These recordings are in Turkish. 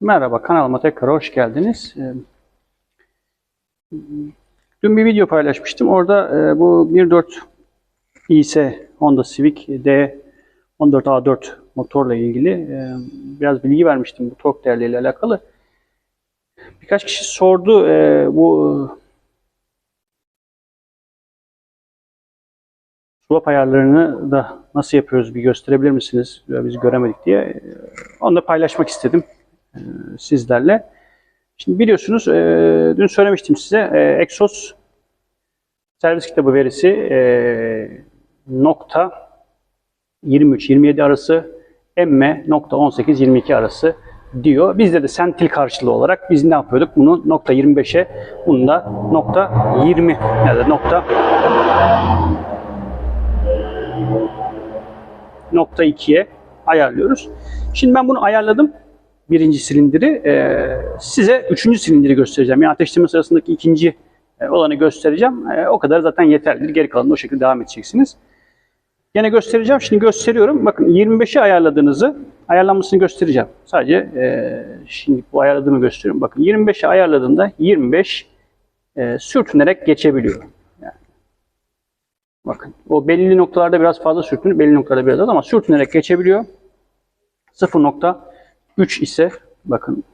Merhaba kanalıma tekrar hoş geldiniz. Ee, Dün bir video paylaşmıştım. Orada e, bu 1.4 IS Honda Civic D 14A4 motorla ilgili e, biraz bilgi vermiştim bu tork değerleriyle alakalı. Birkaç kişi sordu e, bu swap ayarlarını da nasıl yapıyoruz bir gösterebilir misiniz? Biz göremedik diye. Onu da paylaşmak istedim sizlerle. Şimdi biliyorsunuz e, dün söylemiştim size e, Exos servis kitabı verisi e, nokta 23-27 arası emme nokta 18-22 arası diyor. Bizde de sentil karşılığı olarak biz ne yapıyorduk? Bunu nokta 25'e bunu da nokta 20 ya da nokta nokta 2'ye ayarlıyoruz. Şimdi ben bunu ayarladım. Birinci silindiri. Ee, size üçüncü silindiri göstereceğim. Yani ateşleme sırasındaki ikinci e, olanı göstereceğim. E, o kadar zaten yeterlidir. Geri kalanı o şekilde devam edeceksiniz. Yine göstereceğim. Şimdi gösteriyorum. Bakın 25'i ayarladığınızı ayarlanmasını göstereceğim. Sadece e, şimdi bu ayarladığımı gösteriyorum. Bakın 25'i ayarladığında 25 e, sürtünerek geçebiliyor. Yani, bakın o belli noktalarda biraz fazla sürtünür, belli noktalarda biraz az ama sürtünerek geçebiliyor. 0.3 ise bakın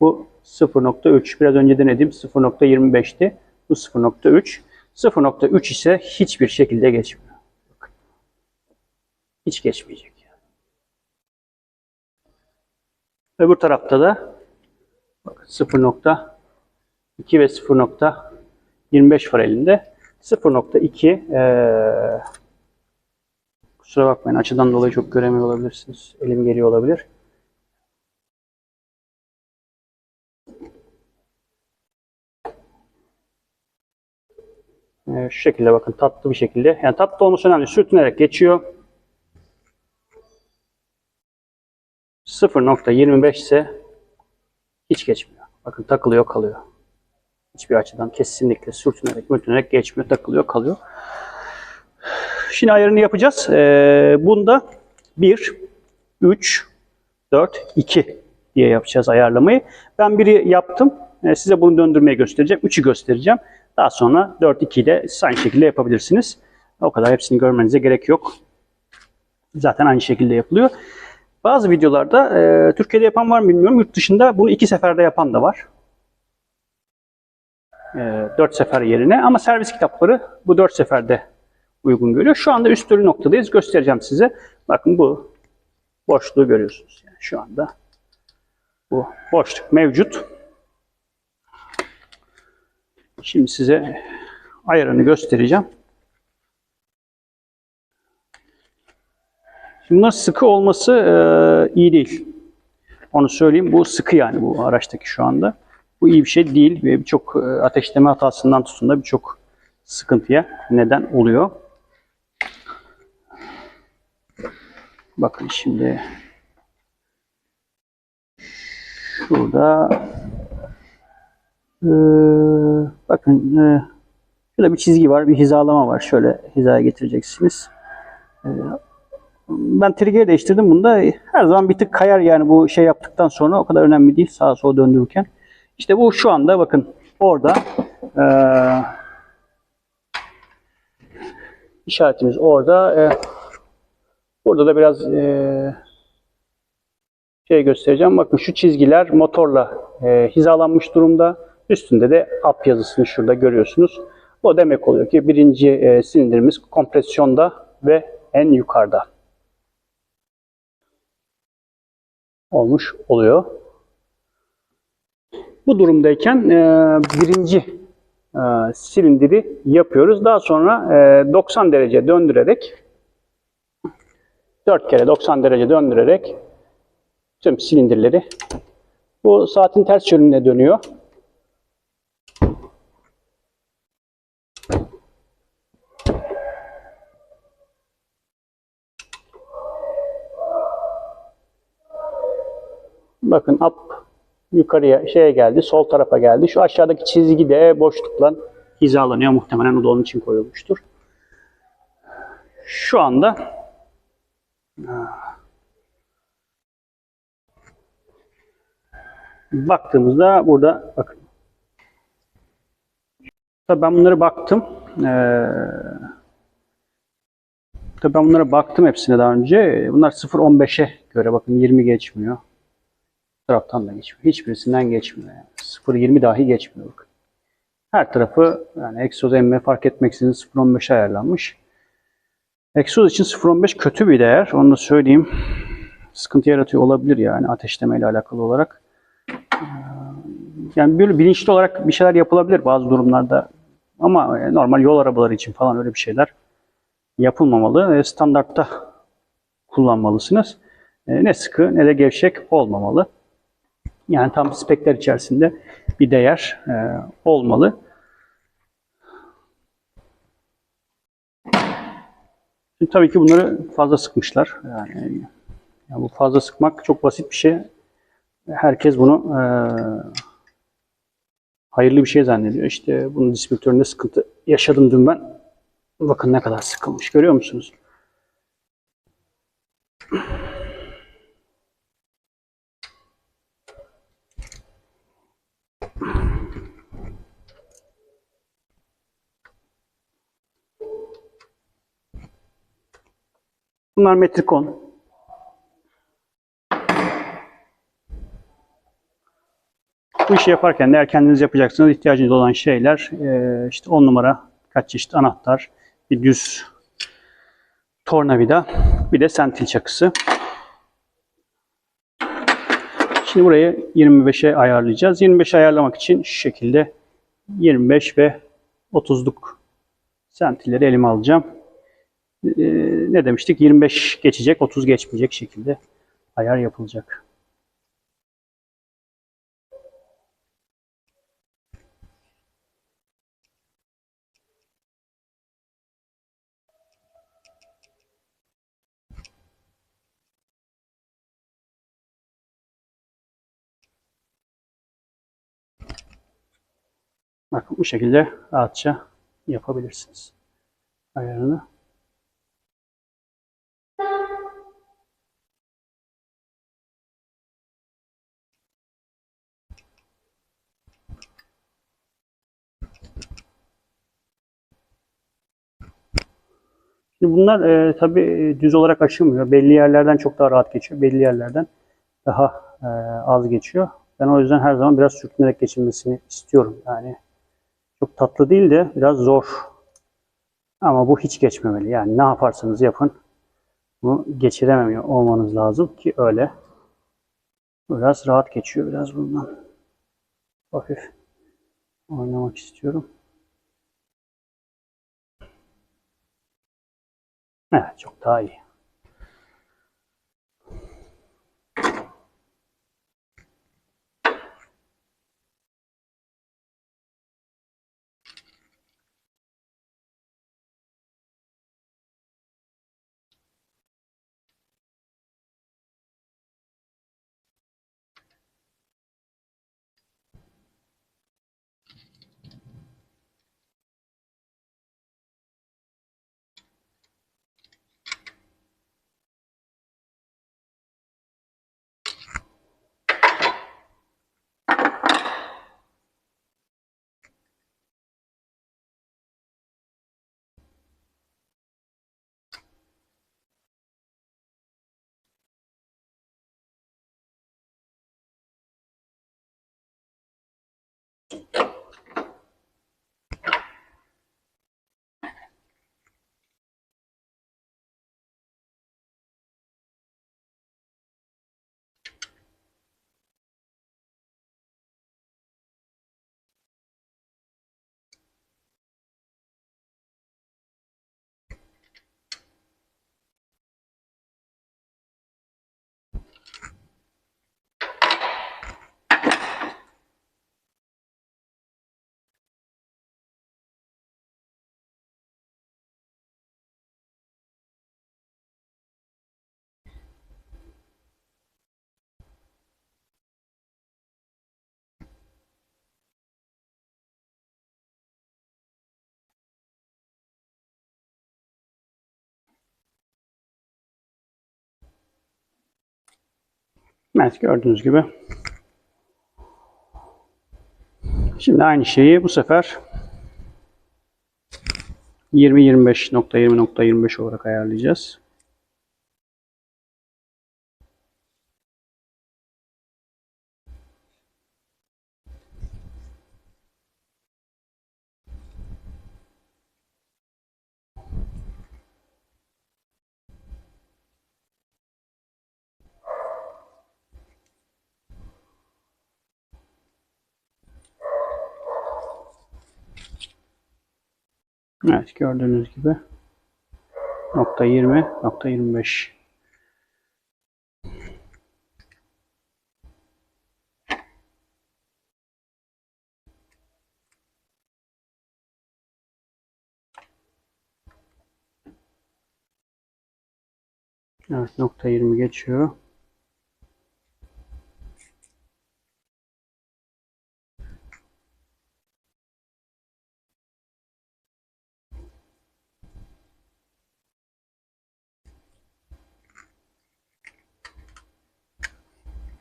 bu 0.3. Biraz önce denedim 0.25'ti. Bu 0.3. 0.3 ise hiçbir şekilde geçmiyor. Bakın. Hiç geçmeyecek. Yani. Öbür tarafta da bakın 0.2 ve 0.25 var elinde. 0.2 eee kusura bakmayın açıdan dolayı çok göremiyor olabilirsiniz. Elim geliyor olabilir. Ee, şu şekilde bakın tatlı bir şekilde. Yani tatlı olması önemli. Sürtünerek geçiyor. 0.25 ise hiç geçmiyor. Bakın takılıyor kalıyor. Hiçbir açıdan kesinlikle sürtünerek mürtünerek geçmiyor. Takılıyor kalıyor. Şimdi ayarını yapacağız. Ee, bunda 1, 3, 4, 2 diye yapacağız ayarlamayı. Ben biri yaptım. Ee, size bunu döndürmeyi göstereceğim. 3'ü göstereceğim. Daha sonra 4, 2 ile siz aynı şekilde yapabilirsiniz. O kadar hepsini görmenize gerek yok. Zaten aynı şekilde yapılıyor. Bazı videolarda e, Türkiye'de yapan var mı bilmiyorum. Yurt dışında bunu iki seferde yapan da var. E, 4 sefer yerine ama servis kitapları bu 4 seferde uygun görüyor. Şu anda üst ölü noktadayız. Göstereceğim size. Bakın bu boşluğu görüyorsunuz. Yani şu anda bu boşluk mevcut. Şimdi size ayarını göstereceğim. Bunlar sıkı olması e, iyi değil. Onu söyleyeyim. Bu sıkı yani bu araçtaki şu anda. Bu iyi bir şey değil ve birçok e, ateşleme hatasından tutun da birçok sıkıntıya neden oluyor. Bakın şimdi şurada ee, bakın e, şurada bir çizgi var, bir hizalama var. Şöyle hizaya getireceksiniz. Ee, ben trigger değiştirdim bunda. Her zaman bir tık kayar yani bu şey yaptıktan sonra o kadar önemli değil sağa sola döndürürken. İşte bu şu anda bakın orada ee, işaretimiz orada. Ee, burada da biraz ee, şey göstereceğim. Bakın şu çizgiler motorla e, hizalanmış durumda. Üstünde de up yazısını şurada görüyorsunuz. O demek oluyor ki birinci e, silindirimiz kompresyonda ve en yukarıda olmuş oluyor. Bu durumdayken e, birinci e, silindiri yapıyoruz. Daha sonra e, 90 derece döndürerek 4 kere 90 derece döndürerek tüm silindirleri bu saatin ters yönüne dönüyor. Bakın up yukarıya şeye geldi, sol tarafa geldi. Şu aşağıdaki çizgi de boşlukla hizalanıyor. Muhtemelen o da onun için koyulmuştur. Şu anda Baktığımızda burada bakın. Tabii ben bunlara baktım. Ee, tabii ben bunlara baktım hepsine daha önce. Bunlar 0.15'e göre bakın 20 geçmiyor. Taraftan da geçmiyor. Hiçbirisinden geçmiyor. Yani. 0.20 dahi geçmiyor. Bakın. Her tarafı yani egzoz emme fark etmeksizin 0.15 ayarlanmış. Egzoz için 0.15 kötü bir değer. Onu da söyleyeyim. Sıkıntı yaratıyor olabilir yani ateşleme ile alakalı olarak. Ee, Yani böyle bilinçli olarak bir şeyler yapılabilir bazı durumlarda. Ama e, normal yol arabaları için falan öyle bir şeyler yapılmamalı. Standartta kullanmalısınız. E, Ne sıkı ne de gevşek olmamalı. Yani tam spekler içerisinde bir değer e, olmalı. Şimdi tabii ki bunları fazla sıkmışlar. Yani, yani bu fazla sıkmak çok basit bir şey. Herkes bunu e, hayırlı bir şey zannediyor. İşte bunun distribütöründe sıkıntı yaşadım dün ben. Bakın ne kadar sıkılmış. Görüyor musunuz? Bunlar metrikon. Bu işi yaparken de eğer kendiniz yapacaksınız ihtiyacınız olan şeyler e, işte 10 numara kaç çeşit anahtar, bir düz tornavida, bir de sentil çakısı. Şimdi burayı 25'e ayarlayacağız. 25'e ayarlamak için şu şekilde 25 ve 30'luk sentilleri elime alacağım. Ne demiştik? 25 geçecek, 30 geçmeyecek şekilde ayar yapılacak. Bakın bu şekilde rahatça yapabilirsiniz ayarını. Şimdi bunlar e, tabii e, düz olarak aşılmıyor. Belli yerlerden çok daha rahat geçiyor. Belli yerlerden daha e, az geçiyor. Ben o yüzden her zaman biraz sürtünerek geçilmesini istiyorum. Yani çok tatlı değil de biraz zor. Ama bu hiç geçmemeli. Yani ne yaparsanız yapın bunu geçirememiyor olmanız lazım ki öyle. Biraz rahat geçiyor biraz bundan. Hafif oynamak istiyorum. Evet çok daha iyi. gitmez gördüğünüz gibi. Şimdi aynı şeyi bu sefer 20-25.20.25 .20 .20 olarak ayarlayacağız. Evet gördüğünüz gibi nokta 20 nokta 25 Evet nokta 20 geçiyor.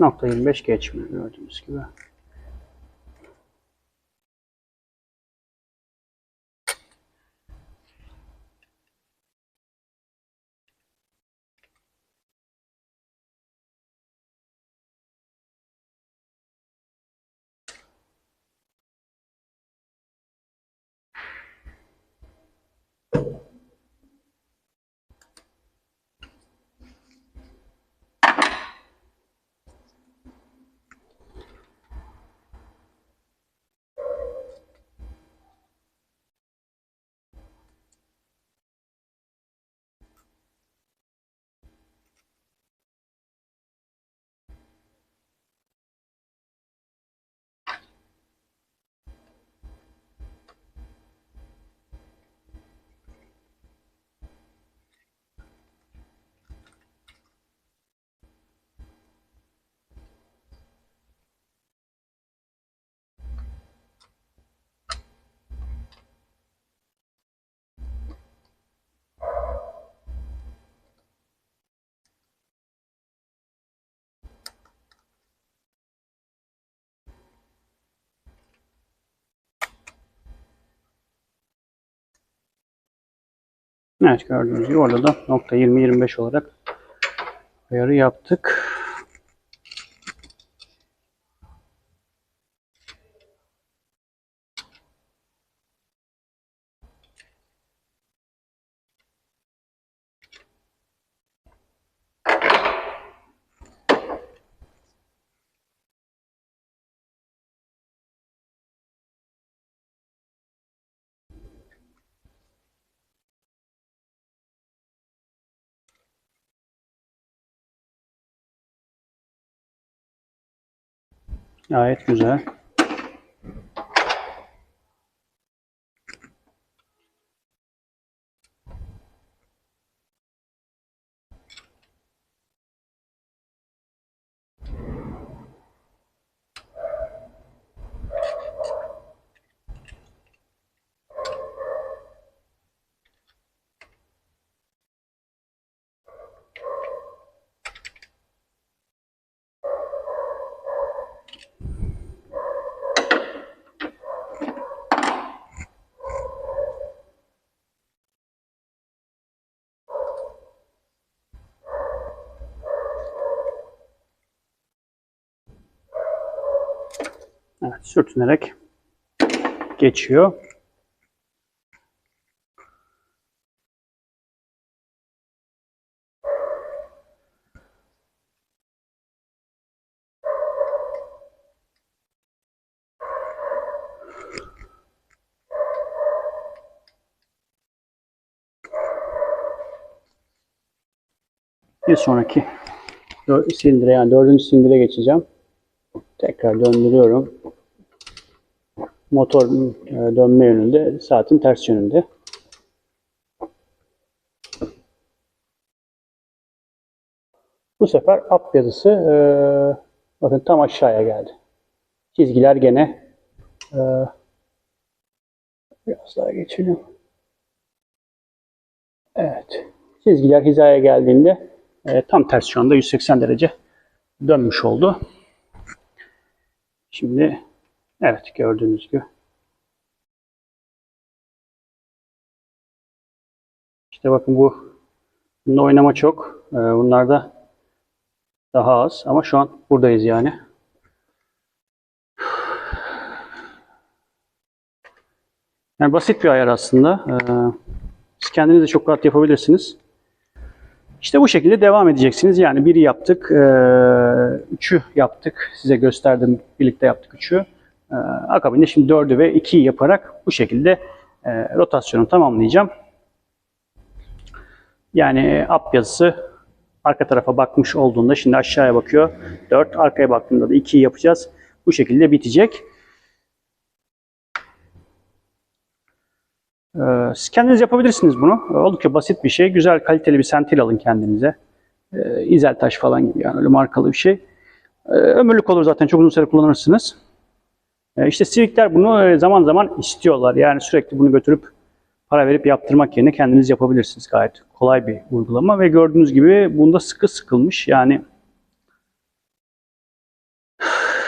Nokta 25 geçmiyor gördüğünüz gibi. Evet gördüğünüz gibi orada da nokta 20-25 olarak ayarı yaptık. Gayet güzel. Evet, sürtünerek geçiyor. Bir sonraki silindire yani dördüncü silindire geçeceğim. Tekrar döndürüyorum. Motor e, dönme yönünde, saatin ters yönünde. Bu sefer up yazısı e, bakın tam aşağıya geldi. Çizgiler gene e, biraz daha geçelim. Evet. Çizgiler hizaya geldiğinde e, tam ters şu anda 180 derece dönmüş oldu. Şimdi Evet gördüğünüz gibi. İşte bakın bu bunda oynama çok. Ee, bunlarda daha az ama şu an buradayız yani. Yani basit bir ayar aslında. Ee, siz kendiniz de çok rahat yapabilirsiniz. İşte bu şekilde devam edeceksiniz. Yani biri yaptık, ee, üçü yaptık. Size gösterdim, birlikte yaptık üçü. Ee, akabinde şimdi dördü ve ikiyi yaparak bu şekilde e, rotasyonu tamamlayacağım. Yani up yazısı arka tarafa bakmış olduğunda şimdi aşağıya bakıyor. 4 arkaya baktığında da 2'yi yapacağız. Bu şekilde bitecek. Ee, Siz kendiniz yapabilirsiniz bunu. Oldukça basit bir şey. Güzel kaliteli bir sentil alın kendinize. Ee, İzel taş falan gibi yani öyle markalı bir şey. Ömürlük olur zaten çok uzun süre kullanırsınız. Ee, İşte Civic'ler bunu e, zaman zaman istiyorlar. Yani sürekli bunu götürüp para verip yaptırmak yerine kendiniz yapabilirsiniz. Gayet kolay bir uygulama ve gördüğünüz gibi bunda sıkı sıkılmış. Yani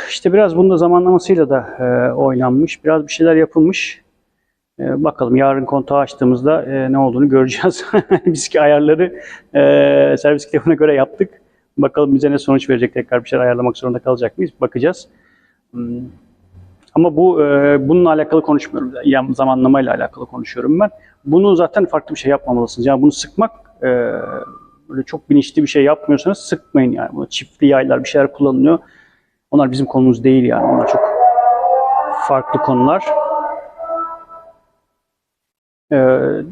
işte biraz bunda zamanlamasıyla da e, oynanmış. Biraz bir şeyler yapılmış. E, bakalım yarın kontağı açtığımızda e, ne olduğunu göreceğiz. Biz ki ayarları e, servis kitabına göre yaptık. Bakalım bize ne sonuç verecek tekrar bir şeyler ayarlamak zorunda kalacak mıyız? Bakacağız. Hmm. Ama bu e, bununla alakalı konuşmuyorum. Yani zamanlamayla alakalı konuşuyorum ben. Bunu zaten farklı bir şey yapmamalısınız. Yani bunu sıkmak e, böyle çok bilinçli bir şey yapmıyorsanız sıkmayın yani. Bunu çiftli yaylar bir şeyler kullanılıyor. Onlar bizim konumuz değil yani. Onlar çok farklı konular. Ee,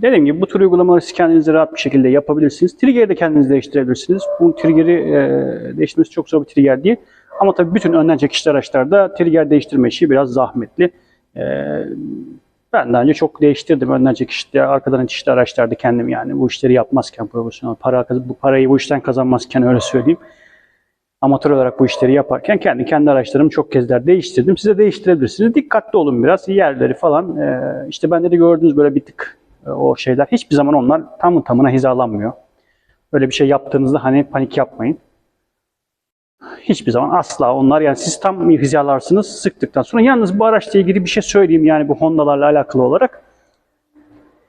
dediğim gibi bu tür uygulamaları siz kendiniz de rahat bir şekilde yapabilirsiniz. Trigger'i de kendiniz değiştirebilirsiniz. Bu trigger'i e, değiştirmesi çok zor bir trigger değil. Ama tabii bütün önden çekişli araçlarda trigger değiştirme işi biraz zahmetli. Ee, ben daha önce çok değiştirdim önden çekişli, arkadan itişli araçlarda kendim yani bu işleri yapmazken profesyonel para bu parayı bu işten kazanmazken öyle söyleyeyim. Amatör olarak bu işleri yaparken kendi kendi araçlarımı çok kezder değiştirdim. Size değiştirebilirsiniz. Dikkatli olun biraz yerleri falan. Ee, işte bende de gördüğünüz böyle bir tık e, o şeyler. Hiçbir zaman onlar tam tamına hizalanmıyor. Böyle bir şey yaptığınızda hani panik yapmayın. Hiçbir zaman asla onlar yani siz tam hizalarsınız sıktıktan sonra. Yalnız bu araçla ilgili bir şey söyleyeyim yani bu Honda'larla alakalı olarak.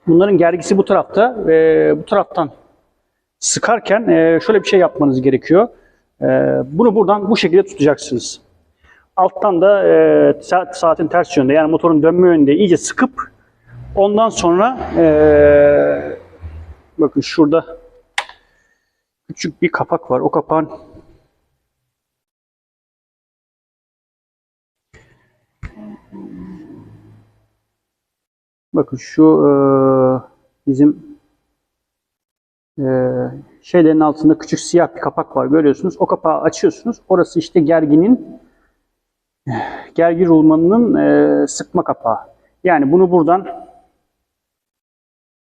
Bunların gergisi bu tarafta ve bu taraftan sıkarken e, şöyle bir şey yapmanız gerekiyor. E, bunu buradan bu şekilde tutacaksınız. Alttan da e, saat, saatin ters yönde yani motorun dönme yönünde iyice sıkıp ondan sonra e, bakın şurada küçük bir kapak var. O kapağın Bakın şu e, bizim e, şeylerin altında küçük siyah bir kapak var görüyorsunuz. O kapağı açıyorsunuz. Orası işte gerginin gergi rulmanının e, sıkma kapağı. Yani bunu buradan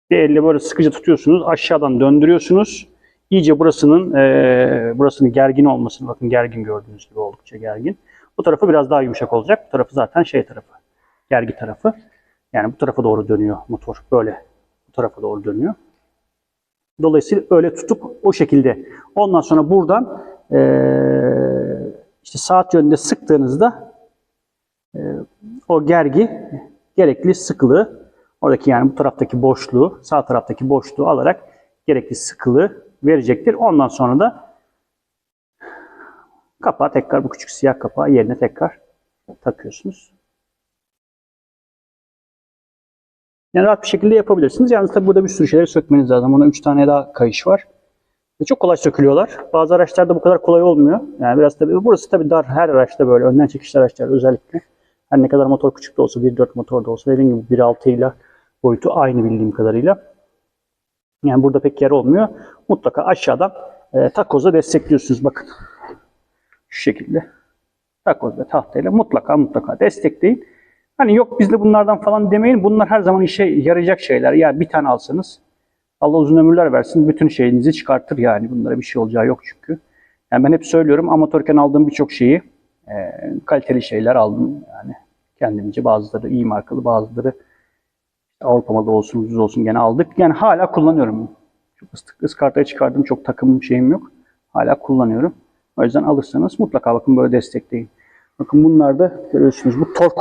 bir elle böyle sıkıca tutuyorsunuz. Aşağıdan döndürüyorsunuz. İyice burasının e, burasının gergin olmasını bakın gergin gördüğünüz gibi oldukça gergin. Bu tarafı biraz daha yumuşak olacak. Bu tarafı zaten şey tarafı. Gergi tarafı. Yani bu tarafa doğru dönüyor motor. Böyle bu tarafa doğru dönüyor. Dolayısıyla öyle tutup o şekilde. Ondan sonra buradan ee, işte saat yönünde sıktığınızda e, o gergi gerekli sıkılığı oradaki yani bu taraftaki boşluğu sağ taraftaki boşluğu alarak gerekli sıkılığı verecektir. Ondan sonra da kapağı tekrar bu küçük siyah kapağı yerine tekrar takıyorsunuz. Yani rahat bir şekilde yapabilirsiniz. Yalnız tabi burada bir sürü şeyleri sökmeniz lazım. Ona 3 tane daha kayış var. Ve çok kolay sökülüyorlar. Bazı araçlarda bu kadar kolay olmuyor. Yani biraz tabi burası tabi dar her araçta böyle önden çekişli araçlar özellikle. Her ne kadar motor küçük de olsa 1.4 motor da olsa dediğim gibi 1.6 ile boyutu aynı bildiğim kadarıyla. Yani burada pek yer olmuyor. Mutlaka aşağıdan e, takozla destekliyorsunuz bakın. Şu şekilde. Takoz ve tahtayla mutlaka mutlaka destekleyin. Hani yok bizde bunlardan falan demeyin. Bunlar her zaman işe yarayacak şeyler. Ya bir tane alsanız Allah uzun ömürler versin. Bütün şeyinizi çıkartır yani. Bunlara bir şey olacağı yok çünkü. Yani ben hep söylüyorum amatörken aldığım birçok şeyi e, kaliteli şeyler aldım. Yani kendimce bazıları iyi markalı bazıları Avrupa malı olsun ucuz olsun gene aldık. Yani hala kullanıyorum. Çok ıskartaya çıkardım. Çok takım şeyim yok. Hala kullanıyorum. O yüzden alırsanız mutlaka bakın böyle destekleyin. Bakın bunlar da görüyorsunuz bu tork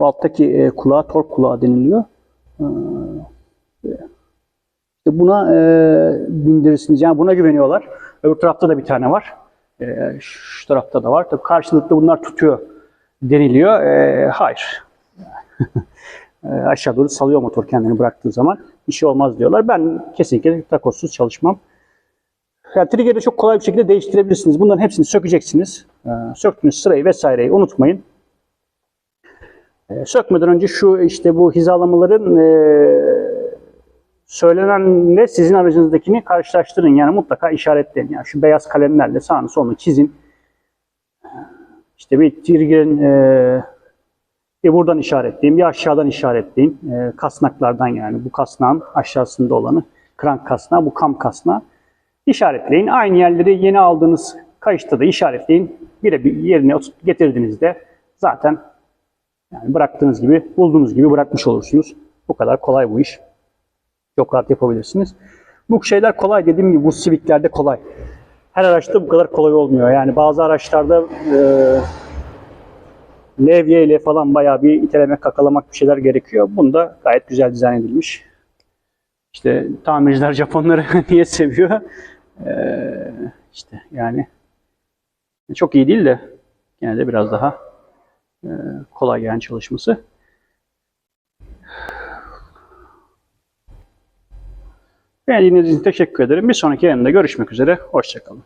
Bu alttaki e, kulağa tork kulağı deniliyor. İşte buna e, bindirirsiniz. Yani buna güveniyorlar. Öbür tarafta da bir tane var. E, şu tarafta da var. Tabii karşılıklı bunlar tutuyor deniliyor. E, hayır. E, aşağı doğru salıyor motor kendini bıraktığı zaman. Bir şey olmaz diyorlar. Ben kesinlikle takosuz çalışmam. Yani trigger'i çok kolay bir şekilde değiştirebilirsiniz. Bunların hepsini sökeceksiniz. E, söktüğünüz sırayı vesaireyi unutmayın. E, sökmeden önce şu işte bu hizalamaların e, söylenenle sizin aracınızdakini karşılaştırın. Yani mutlaka işaretleyin. Yani şu beyaz kalemlerle sağını solunu çizin. İşte bir trigger'in e, bir buradan işaretleyin, bir aşağıdan işaretleyin. E, kasnaklardan yani bu kasnağın aşağısında olanı krank kasnağı, bu kam kasnağı işaretleyin. Aynı yerleri yeni aldığınız kayışta da işaretleyin. Birebir yerine oturt- getirdiğinizde zaten yani bıraktığınız gibi, bulduğunuz gibi bırakmış olursunuz. Bu kadar kolay bu iş. Çok rahat yapabilirsiniz. Bu şeyler kolay dediğim gibi bu Civic'lerde kolay. Her araçta bu kadar kolay olmuyor. Yani bazı araçlarda e, levye ile falan bayağı bir itelemek, kakalamak bir şeyler gerekiyor. Bunda gayet güzel dizayn edilmiş. İşte tamirciler Japonları niye seviyor? Ee, işte yani çok iyi değil de gene de biraz daha kolay yani çalışması. Beğendiğiniz için teşekkür ederim. Bir sonraki yayında görüşmek üzere. Hoşçakalın.